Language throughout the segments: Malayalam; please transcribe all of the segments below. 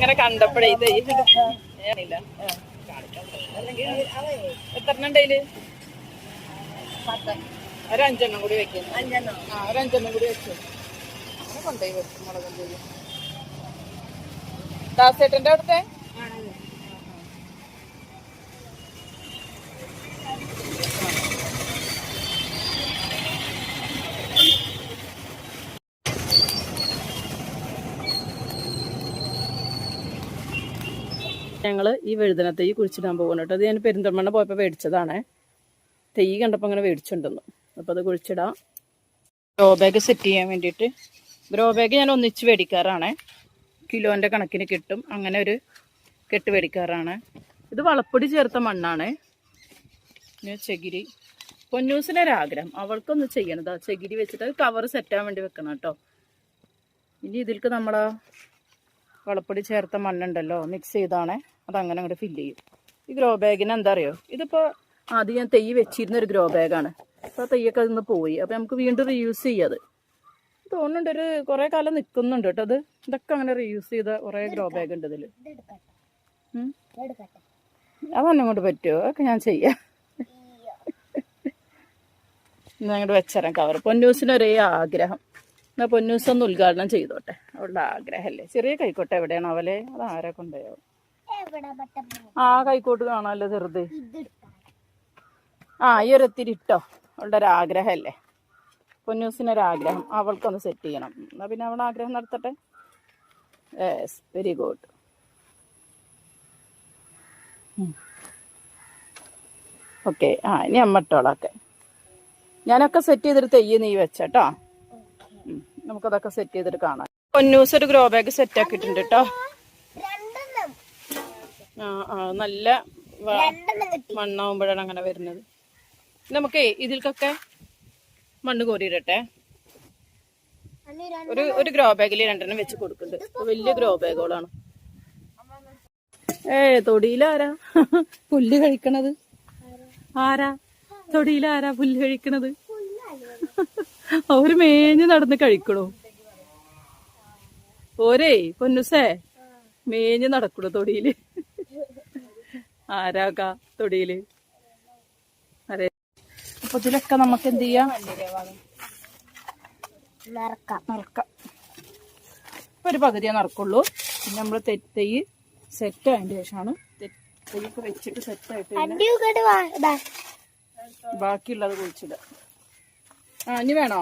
ഇങ്ങനെ കണ്ടപ്പോഴേ ഇത് ഏറില്ല. എത്ര ഉണ്ടേൽ ഒരു അഞ്ചെണ്ണം കൂടി വെക്കുന്നു ആ ഒരു അഞ്ചെണ്ണം കൂടി വെച്ചു അങ്ങനെ കൊണ്ടുപോയി വെക്കും മുളകും ദാസേട്ടന്റെ അവിടുത്തെ? ഞങ്ങൾ ഈ വഴുതന തൈ കുഴിച്ചിടാൻ പോകുന്നു കേട്ടോ. അത് ഞാൻ പെരിന്തൽമണ്ണ പോയപ്പോൾ മേടിച്ചതാണ്. തൈ കണ്ടപ്പോൾ അങ്ങനെ മേടിച്ചിട്ടുണ്ടെന്നു. അപ്പോൾ അത് കുഴിച്ചിടാം. ഗ്രോ ബാഗ് സെറ്റ് ചെയ്യാൻ വേണ്ടിയിട്ട്. ഗ്രോ ബാഗ് ഞാൻ ഒന്നിച്ച് മേടിക്കാറാണ് കിലോന്റെ കണക്കിന് കിട്ടും. അങ്ങനെ ഒരു കെട്ട് മേടിക്കാറാണ് ഇത് വളപ്പൊടി ചേർത്ത മണ്ണാണ്. പിന്നെ ചകിരി. പൊന്നൂസിനൊരാഗ്രഹം അവൾക്കൊന്ന് ചെയ്യണതാ ചകിരി വെച്ചിട്ട് കവർ സെറ്റാൻ വേണ്ടി വെക്കണം കേട്ടോ. ഇനി ഇതിൽക്ക് നമ്മളാ വളപ്പൊടി ചേർത്ത മണ്ണുണ്ടല്ലോ മിക്സ് ചെയ്താണ്. അത് അങ്ങനെ അങ്ങോട്ട് ഫില്ല് ചെയ്യും. ഈ ഗ്രോ ബാഗിന് എന്താ അറിയോ ഇതിപ്പോൾ ആദ്യം ഞാൻ തെയ്യ് വെച്ചിരുന്ന ഒരു ഗ്രോ ബാഗാണ് അപ്പോൾ ആ തെയ്യൊക്കെ അതിൽ നിന്ന് പോയി. അപ്പോൾ നമുക്ക് വീണ്ടും റീയൂസ് ചെയ്യാത് തോന്നുന്നുണ്ട് ഒരു കുറേ കാലം നിൽക്കുന്നുണ്ട് കേട്ടോ അത്. ഇതൊക്കെ അങ്ങനെ റീയൂസ് ചെയ്ത കുറേ ഗ്രോ ബാഗ് ഉണ്ട് ഇതിൽ അതൊന്നും കൊണ്ട് പറ്റുമോ അതൊക്കെ ഞാൻ ചെയ്യാം. ഞാൻ അങ്ങോട്ട് വെച്ചേരാം കവർ പൊന്നൂസിന് ഒരേ ആഗ്രഹം. എന്നാ പൊന്നൂസ് ഒന്ന് ഉദ്ഘാടനം ചെയ്തോട്ടെ. അവളുടെ ആഗ്രഹമല്ലേ? ചെറിയ കൈക്കോട്ടെ എവിടെയാണ് അവലെ അത് ആരെ കൊണ്ടുപോയോ? ആ കൈക്കോട്ട് കാണാമല്ലോ ചെറുത്. ആ ഈ ഒരു ഒത്തിരി ഇട്ടോ. അവളുടെ ഒരു ആഗ്രഹമല്ലേ? പൊന്നൂസിനൊരാഗ്രഹം അവൾക്കൊന്ന് സെറ്റ് ചെയ്യണം. എന്നാ പിന്നെ അവൾ ആഗ്രഹം നടത്തട്ടെ? യെസ് വെരി ഗുഡ് ഓക്കെ ആ ഇനി അമ്മട്ടോളൊക്കെ ഞാനൊക്കെ സെറ്റ് ചെയ്തിട്ട് തെയ്യ് നീ വെച്ചാട്ടോ നമുക്കതൊക്കെ സെറ്റ് ചെയ്തിട്ട് കാണാം. പൊന്നൂസ് ഒരു ഗ്രോ ബാഗ് സെറ്റ് ആക്കിയിട്ടുണ്ട് കേട്ടോ ആ ആ നല്ല മണ്ണാവുമ്പോഴാണ് അങ്ങനെ വരുന്നത്. നമുക്കേ ഇതിൽക്കൊക്കെ മണ്ണ് കോരിയിടട്ടെ. ഒരു ഒരു ഗ്രോ ബാഗിൽ രണ്ടെണ്ണം വെച്ച് കൊടുക്കുന്നുണ്ട്. വലിയ ഗ്രോ ബാഗുകളാണ്. ഏ തൊടിയിലാരാ? പുല്ല് കഴിക്കണത്? ആരാ? തൊടിയിലാരാ പുല്ല് കഴിക്കണത്? അവർ മേഞ്ഞ് നടന്ന് കഴിക്കണോ? ഓരേ പൊന്നുസേ. മേഞ്ഞ് നടക്കുള്ളൂ തൊടിയിൽ. ആരാക തൊടിയിൽ? അതെ. അപ്പൊ ഇതിലൊക്കെ നമുക്ക് എന്ത് ചെയ്യാം? ഇപ്പൊ ഒരു പകുതിയെ നടക്കുള്ളൂ പിന്നെ നമ്മൾ തെയ്യ് സെറ്റ് ആയതിന്റെ ശേഷമാണ് വെച്ചിട്ട് സെറ്റ് ആയിട്ട് ബാക്കിയുള്ളത് കുഴിച്ചിടുക. ആ ഇനി വേണോ?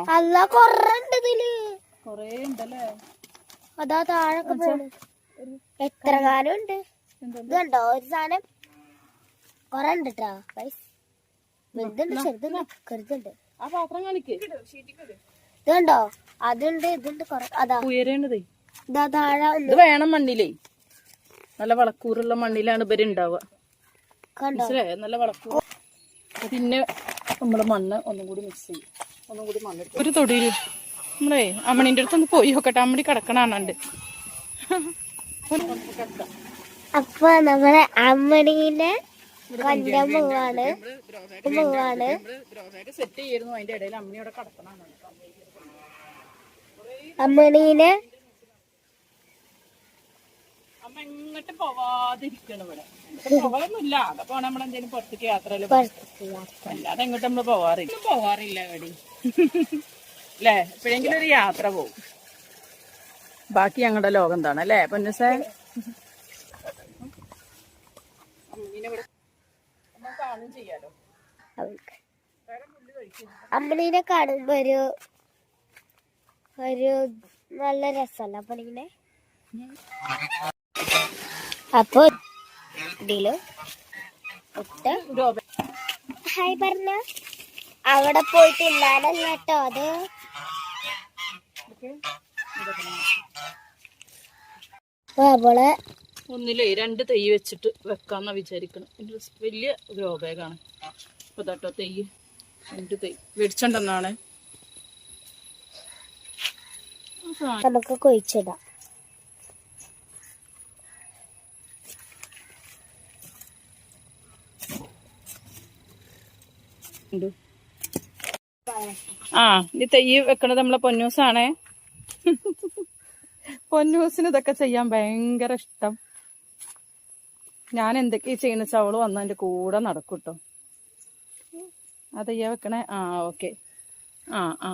കൊറേ ഉണ്ടല്ലേ? അതാ താഴൊക്കെ പോണ്. എത്ര കാലം ഉണ്ട് ഇത് കണ്ടോ ഒരു സാധനം? കൊറേ ഉണ്ട് കേട്ടോ വലുതുണ്ട് ചെറുതുണ്ട് കരുതുണ്ട് ആ പാത്രം കാണിക്ക്. ഇത് കണ്ടോ അതുണ്ട് ഇതുണ്ട് കൊറേ. അതാ. ഉയരേണ്ടതേ. ഇതാ താഴെ ഇത് വേണം മണ്ണിലേ. നല്ല വളക്കൂറുള്ള മണ്ണിലാണ് ഇവർ ഉണ്ടാവുക മനസ്സിലായോ? നല്ല വളക്കൂർ പിന്നെ നമ്മൾ മണ്ണ് ഒന്നും കൂടി മിക്സ് ചെയ്യും. ഒന്നും കൂടി മണ്ണ് ഒരു തൊടിയിൽ നമ്മളേ അമ്മണിന്റെ അടുത്തൊന്ന് പോയി നോക്കട്ടെ. അമ്മണി കിടക്കണാണുണ്ട് അപ്പൊ നമ്മളെ അമ്മണീനെ പോവാണ് പോവാണ് സെറ്റ് ചെയ്യായിരുന്നു അതിന്റെ ഇടയിൽ കിടക്കണാണ് അമ്മണീനെ അമ്മ എങ്ങോട്ട് പോവാതിരിക്കണം ഇവിടെ. പോവാനൊന്നുമില്ല. അതപ്പോ പുറത്തേക്ക് യാത്രയിൽ അല്ലാതെ എങ്ങോട്ട് നമ്മൾ പോവാറില്ല. പോവാറില്ല എവിടെ അല്ലേ എപ്പോഴെങ്കിലും ഒരു യാത്ര പോകും ബാക്കി ഞങ്ങളുടെ ലോകം എന്താണ് അല്ലേ പൊന്നസേ അമ്മനീനെ കാണുമ്പോ ഒരു ഒരു നല്ല രസമല്ല അമ്മണീനെ അപ്പൊ ഇതിൽ ഇട്ട് ഹായ് പറഞ്ഞ. അവിടെ പോയിട്ട് ഇല്ലാതല്ല കേട്ടോ അത്. അവളെ ഒന്നിലേ രണ്ട് തൈ വെച്ചിട്ട് വെക്കാന്നാ വിചാരിക്കണം. വലിയ ഗ്രോ ബാഗാണ് ഇപ്പൊ തട്ടോ തൈ രണ്ട് തൈ വെടിച്ചുണ്ടെന്നാണ് നമുക്ക് കൊഴിച്ചിടാം. ഉണ്ട്. ആ ഈ തൈ വെക്കണത് നമ്മളെ പൊന്നൂസാണേ. പൊന്നൂസിന് ഇതൊക്കെ ചെയ്യാൻ ഭയങ്കര ഇഷ്ടം. ഞാൻ എന്തൊക്കെ ചെയ്യുന്ന ചവൾ വന്ന എന്റെ കൂടെ നടക്കൂട്ടോ. അതയ്യ വെക്കണേ? ആ ഓക്കെ. ആ ആ.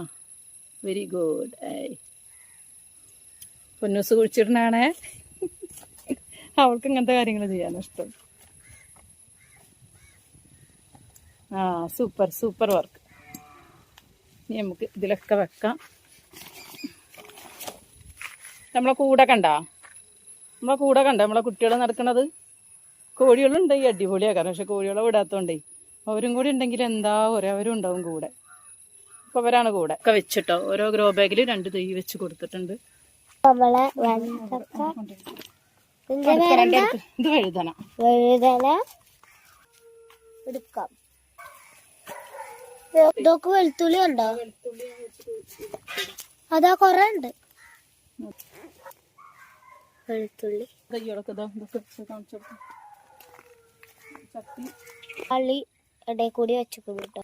വെരി ഗുഡ് പൊന്നൂസ് കുഴിച്ചിടണാണേ. അവൾക്ക് ഇങ്ങനത്തെ കാര്യങ്ങൾ ചെയ്യാൻ ഇഷ്ടം. ആ സൂപ്പർ സൂപ്പർ വർക്ക്. ഇനി നമുക്ക് ഇതിലൊക്കെ വെക്കാം. നമ്മളെ കൂടെ കണ്ട? നമ്മളെ കൂടെ കണ്ട? നമ്മളെ കുട്ടികളെ നടക്കണത്? കോഴികളുണ്ട് ഈ അടിപൊളിയാക്കാൻ പക്ഷെ കോഴികളെ വിടാത്തോണ്ടേ അവരും കൂടി ഉണ്ടെങ്കിൽ എന്താ ഒരു അവരും ഉണ്ടാവും കൂടെ. അപ്പൊ അവരാണ് കൂടെ. ഒക്കെ വെച്ചിട്ടോ? ഓരോ ഗ്രോ ബാഗിൽ രണ്ട് തൈ വെച്ച് കൊടുത്തിട്ടുണ്ട്. ഇത് വഴുതന. വഴുതന എടുക്കാം. ഇതൊക്കെ വെളുത്തുള്ളി ഉണ്ടോ അതാ കൊറേ ഉണ്ട്. വെളുത്തുള്ളി. പള്ളി ഇടയിൽ കൂടി വെച്ചു കേട്ടോ.